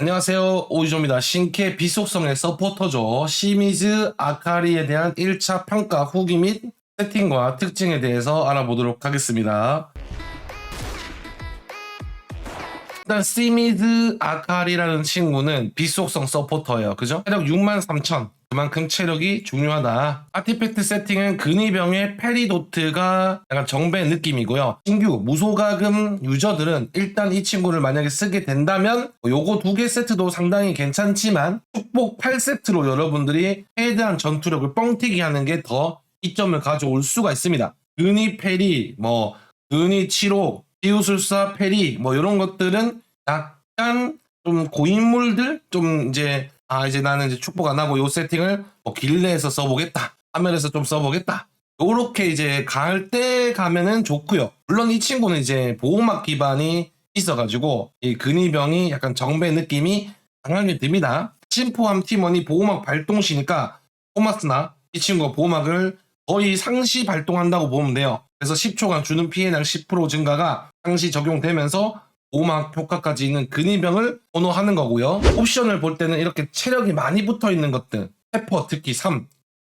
안녕하세요 오이조입니다. 신캐 비속성의 서포터죠. 시미즈 아카리에 대한 1차 평가 후기 및 세팅과 특징에 대해서 알아보도록 하겠습니다. 일단 시미즈 아카리라는 친구는 비속성 서포터예요. 그죠? 체력 63,000 그만큼 체력이 중요하다. 아티팩트 세팅은 근위병의 페리도트가 약간 정배 느낌이고요. 신규 무소가금 유저들은 일단 이 친구를 만약에 쓰게 된다면 요거 두 개 세트도 상당히 괜찮지만 축복 8세트로 여러분들이 최대한 전투력을 뻥튀기 하는 게 더 이점을 가져올 수가 있습니다. 근위 페리, 뭐 근위 7호, 비우술사 페리 뭐 이런 것들은 약간 좀 고인물들 좀 이제 아 이제 나는 이제 축복 안 하고 요 세팅을 뭐 길내에서 써보겠다. 화면에서 좀 써보겠다. 요렇게 이제 갈 때 가면은 좋고요. 물론 이 친구는 이제 보호막 기반이 있어가지고 이 근위병이 약간 정배 느낌이 강하게 듭니다. 침포함 팀원이 보호막 발동 시니까 토마스나 이 친구가 보호막을 거의 상시 발동한다고 보면 돼요. 그래서 10초간 주는 피해량 10% 증가가 상시 적용되면서 보호막 효과까지 있는 근위병을 번호하는 거고요. 옵션을 볼 때는 이렇게 체력이 많이 붙어 있는 것들, 페퍼 특히 3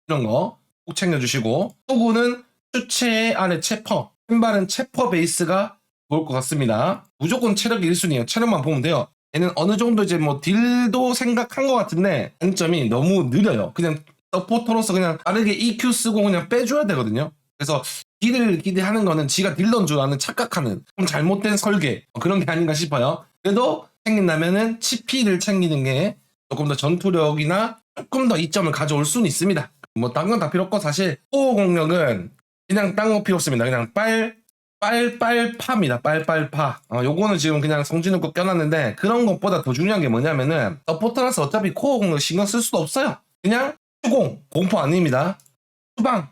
이런 거 꼭 챙겨주시고 후구는 추체 아래 체퍼, 왼발은 체퍼 베이스가 좋을 것 같습니다. 무조건 체력이 1순위예요. 체력만 보면 돼요. 얘는 어느 정도 이제 뭐 딜도 생각한 것 같은데 단점이 너무 느려요. 그냥 서포터로서 그냥 빠르게 EQ 쓰고 그냥 빼줘야 되거든요. 그래서 딜을 기대하는 거는 지가 딜러인 줄 아는 착각하는 좀 잘못된 설계 어, 그런 게 아닌가 싶어요. 그래도 챙긴다면은 치피를 챙기는 게 조금 더 전투력이나 조금 더 이점을 가져올 수는 있습니다. 뭐딴건다 필요 없고 사실 호호 공격은 그냥 딴거 필요 없습니다. 그냥 빨 빨빨파입니다. 빨빨파. 어, 요거는 지금 그냥 성진우 거 껴놨는데 그런 것보다 더 중요한 게 뭐냐면은 서포터라서 어차피 코어 공격 신경 쓸 수도 없어요. 그냥 추공 공포 아닙니다. 수방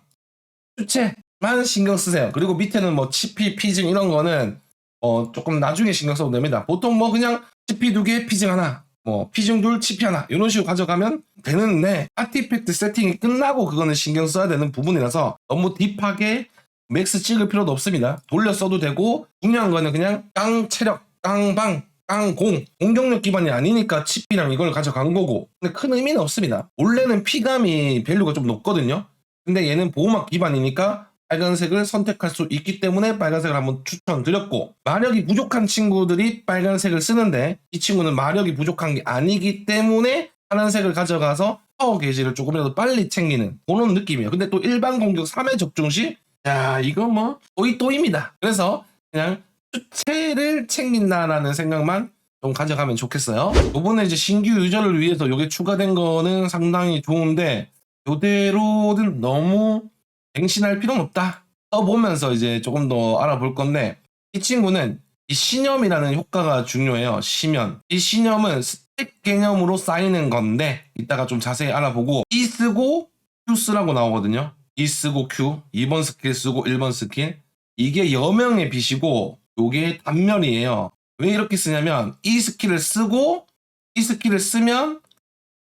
수체 만 신경 쓰세요. 그리고 밑에는 뭐 치피, 피징 이런 거는 어 조금 나중에 신경 써도 됩니다. 보통 뭐 그냥 치피 두 개, 피징 하나, 뭐 피징 둘, 치피 하나 이런 식으로 가져가면 되는데 아티팩트 세팅이 끝나고 그거는 신경 써야 되는 부분이라서 너무 딥하게 맥스 찍을 필요도 없습니다. 돌려 써도 되고 중요한 거는 그냥 깡 체력, 깡방, 깡공 공격력 기반이 아니니까 치피랑 이걸 가져간 거고 근데 큰 의미는 없습니다. 원래는 피감이 밸류가 좀 높거든요. 근데 얘는 보호막 기반이니까 빨간색을 선택할 수 있기 때문에 빨간색을 한번 추천드렸고 마력이 부족한 친구들이 빨간색을 쓰는데 이 친구는 마력이 부족한 게 아니기 때문에 파란색을 가져가서 파워 게이지를 조금이라도 빨리 챙기는 그런 느낌이에요. 근데 또 일반 공격 3회 적중 시 야, 이거 뭐, 또이 또입니다. 그래서 그냥 수체를 챙긴다라는 생각만 좀 가져가면 좋겠어요. 요번에 이제 신규 유저를 위해서 요게 추가된 거는 상당히 좋은데, 요대로는 너무 갱신할 필요는 없다. 써보면서 이제 조금 더 알아볼 건데, 이 친구는 이 신념이라는 효과가 중요해요. 시면. 이 신념은 스택 개념으로 쌓이는 건데, 이따가 좀 자세히 알아보고, E 쓰고 Q 쓰라고 나오거든요. E 쓰고 Q, 2번 스킬 쓰고 1번 스킬. 이게 여명의 빛이고, 요게 단면이에요. 왜 이렇게 쓰냐면, 이 스킬을 쓰고, 이 스킬을 쓰면,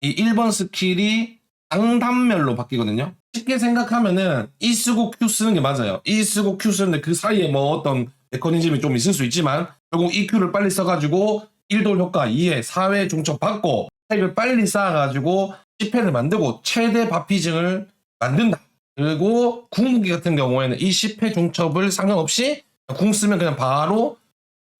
이 1번 스킬이 장단멸로 바뀌거든요. 쉽게 생각하면은, E 쓰고 Q 쓰는 게 맞아요. E 쓰고 Q 쓰는데 그 사이에 뭐 어떤 메커니즘이 좀 있을 수 있지만, 결국 EQ를 빨리 써가지고, 1돌 효과 2회, 4회 중첩 받고, 핵을 빨리 쌓아가지고, 10회를 만들고, 최대 바피징을 만든다. 그리고 궁극기 같은 경우에는 이 10회 중첩을 상관없이 궁 쓰면 그냥 바로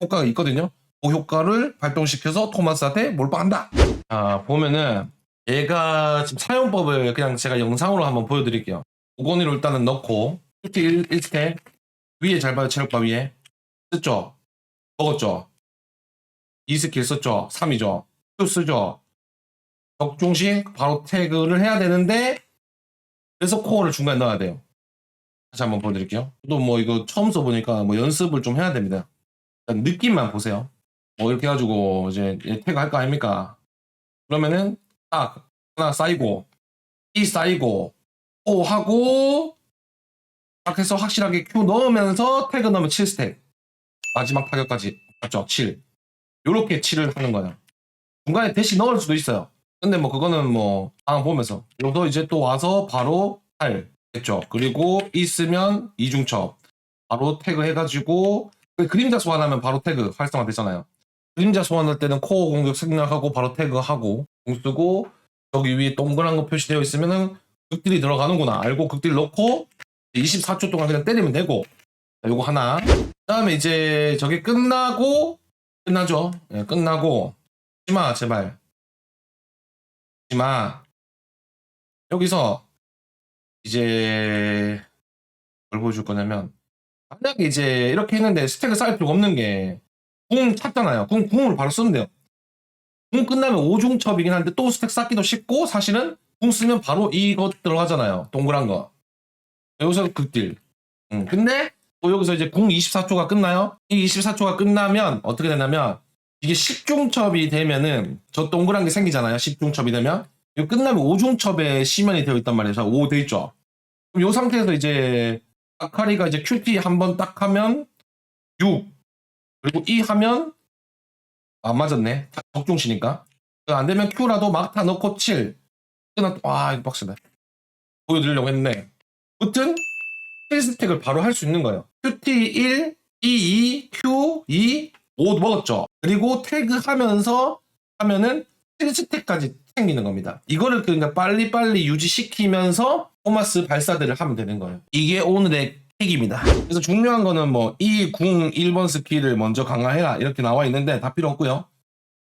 효과가 있거든요. 그 효과를 발동시켜서 토마스한테 몰빵한다. 아 보면은 얘가 지금 사용법을 그냥 제가 영상으로 한번 보여드릴게요. 오건이로 일단은 넣고 이렇게 1, 1스택 위에 잘 봐요 체력바 위에 썼죠? 먹었죠? 2스킬 썼죠? 3이죠? q 쓰죠? 적중시 바로 태그를 해야 되는데 그래서 코어를 중간에 넣어야 돼요. 다시 한번 보여드릴게요. 또 뭐 이거 처음 써보니까 뭐 연습을 좀 해야 됩니다. 일단 느낌만 보세요. 뭐 이렇게 해가지고 이제 얘 태그 할 거 아닙니까? 그러면은 딱 하나 쌓이고 이 쌓이고 오 하고 딱 해서 확실하게 Q 넣으면서 태그 넣으면 7스택 마지막 타격까지 맞죠? 7 요렇게 7을 하는 거예요. 중간에 대시 넣을 수도 있어요. 근데 뭐 그거는 뭐 상황 보면서 여기서 이제 또 와서 바로 8 됐죠. 그리고 있으면 이중첩 바로 태그 해가지고 그 그림자 소환하면 바로 태그 활성화 되잖아요. 그림자 소환할 때는 코어 공격 생략하고 바로 태그하고 공 쓰고 저기 위에 동그란 거 표시되어 있으면은 극딜이 들어가는구나. 알고 극딜 넣고 24초 동안 그냥 때리면 되고. 자, 요거 하나. 그다음에 이제 저게 끝나고 끝나죠. 예, 끝나고. 하지마 제발. 하지마. 여기서 이제 뭘 보여줄 거냐면 만약에 이제 이렇게 했는데 스택을 쌓을 필요가 없는 게 궁 찼잖아요. 궁 궁으로 바로 쓰면 돼요. 궁 끝나면 오중첩이긴 한데 또 스택 쌓기도 쉽고 사실은 궁 쓰면 바로 이거 들어가잖아요. 동그란 거. 여기서 극딜. 음, 근데 또 여기서 이제 궁 24초가 끝나요. 이 24초가 끝나면 어떻게 되냐면 이게 10중첩이 되면은 저 동그란 게 생기잖아요. 10중첩이 되면 이거 끝나면 5중첩에 시면이 되어 있단 말이에요. 5 돼 있죠. 그럼 이 상태에서 이제 아카리가 이제 QT 한번 딱 하면 6 그리고 E 하면 안 맞았네. 적중시니까. 안 되면 Q라도 막타 넣고 7 끝났 와 이거 빡세다. 보여드리려고 했는데. 무튼 7스택을 바로 할 수 있는 거예요. QT 1 E2 Q 2 5 먹었죠. 그리고 태그 하면서 하면은 7스택까지 생기는 겁니다. 이거를 그러니까 빨리빨리 유지시키면서 토마스 발사들을 하면 되는 거예요. 이게 오늘의 킥입니다. 그래서 중요한 거는 뭐 이 궁 1번 스킬을 먼저 강화해라 이렇게 나와 있는데 다 필요 없고요.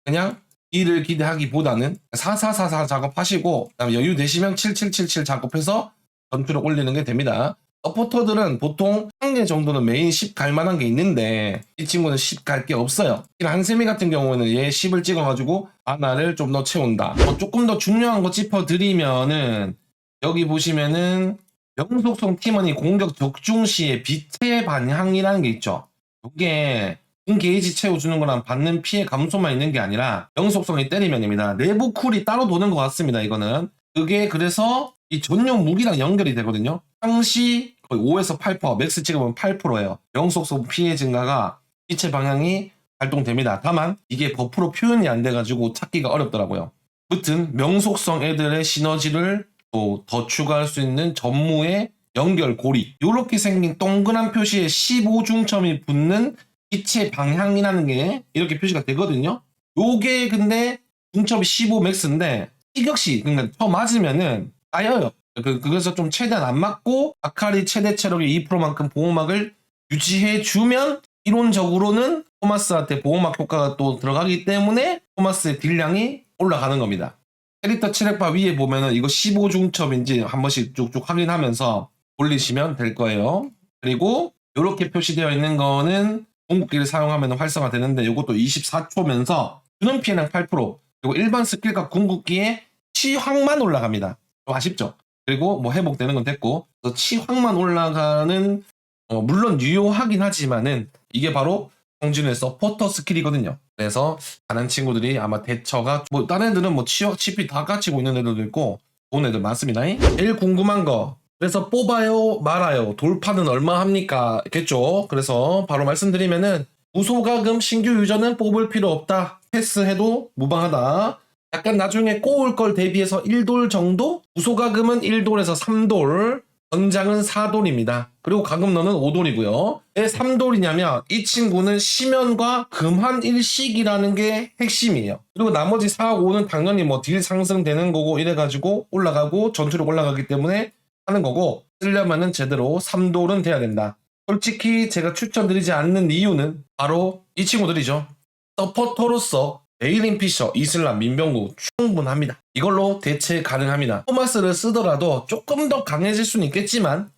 그냥 이를 기대하기보다는 4444 작업하시고 그다음에 여유 되시면 7777 작업해서 전투력 올리는 게 됩니다. 서포터들은 보통 한 개 정도는 메인 10 갈 만한 게 있는데 이 친구는 10 갈 게 없어요. 한세미 같은 경우는 얘 10을 찍어가지고 아나를 좀 더 채운다. 뭐 조금 더 중요한 거 짚어드리면은 여기 보시면은 명속성 팀원이 공격 적중 시에 빛의 반향이라는 게 있죠. 이게 공 게이지 채워주는 거랑 받는 피해 감소만 있는 게 아니라 명속성이 때리면입니다. 내부 쿨이 따로 도는 것 같습니다. 이거는 그게 그래서 이 전용 무기랑 연결이 되거든요. 상시 거의 5에서 8% 맥스 찍으면 8%예요. 명속성 피해 증가가 빛의 방향이 발동됩니다. 다만 이게 버프로 표현이 안 돼가지고 찾기가 어렵더라고요. 무튼 명속성 애들의 시너지를 또 더 추가할 수 있는 전무의 연결 고리 이렇게 생긴 동그란 표시에 15중점이 붙는 빛의 방향이라는 게 이렇게 표시가 되거든요. 요게 근데 중첩이 15 맥스인데 피격시 그러니까 더 맞으면은 까여요. 그, 그래서 좀 최대한 안 맞고 아카리 최대 체력의 2%만큼 보호막을 유지해 주면 이론적으로는 토마스한테 보호막 효과가 또 들어가기 때문에 토마스의 딜량이 올라가는 겁니다. 캐릭터 체력바 위에 보면은 이거 15중첩인지 한 번씩 쭉쭉 확인하면서 올리시면 될 거예요. 그리고 이렇게 표시되어 있는 거는 궁극기를 사용하면 활성화 되는데 이것도 24초면서 주는 피해량 8% 그리고 일반 스킬과 궁극기의 치확만 올라갑니다. 좀 아쉽죠? 그리고 뭐 회복되는 건 됐고 치확만 올라가는 어, 물론 유효하긴 하지만은 이게 바로 성진의 서포터 스킬이거든요. 그래서 다른 친구들이 아마 대처가 뭐 다른 애들은 뭐 치피 다 까치고 있는 애들도 있고 좋은 애들 많습니다. 제일 궁금한 거 그래서 뽑아요 말아요 돌파는 얼마 합니까? 겠죠. 그래서 바로 말씀드리면은 무소가금 신규 유저는 뽑을 필요 없다. 패스해도 무방하다. 약간 나중에 꼬울 걸 대비해서 1돌 정도? 무소가금은 1돌에서 3돌, 전장은 4돌입니다. 그리고 가금너는 5돌이고요. 왜 3돌이냐면 이 친구는 시면과 금한 일식이라는 게 핵심이에요. 그리고 나머지 4, 5는 당연히 뭐 딜 상승되는 거고 이래가지고 올라가고 전투력 올라가기 때문에 하는 거고 쓰려면은 제대로 3돌은 돼야 된다. 솔직히 제가 추천드리지 않는 이유는 바로 이 친구들이죠. 서포터로서 에이린 피셔, 이슬람, 민병구 충분합니다. 이걸로 대체 가능합니다. 토마스를 쓰더라도 조금 더 강해질 수는 있겠지만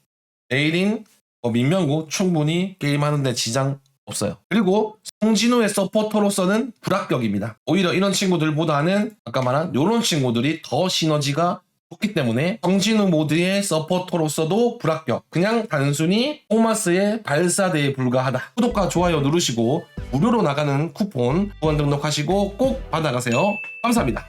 에이린, 뭐 민병구 충분히 게임하는데 지장 없어요. 그리고 성진우의 서포터로서는 불합격입니다. 오히려 이런 친구들보다는 아까 말한 이런 친구들이 더 시너지가 좋기 때문에 성진우 모드의 서포터로서도 불합격. 그냥 단순히 토마스의 발사대에 불과하다. 구독과 좋아요 누르시고 무료로 나가는 쿠폰 후원 등록하시고 꼭 받아가세요. 감사합니다.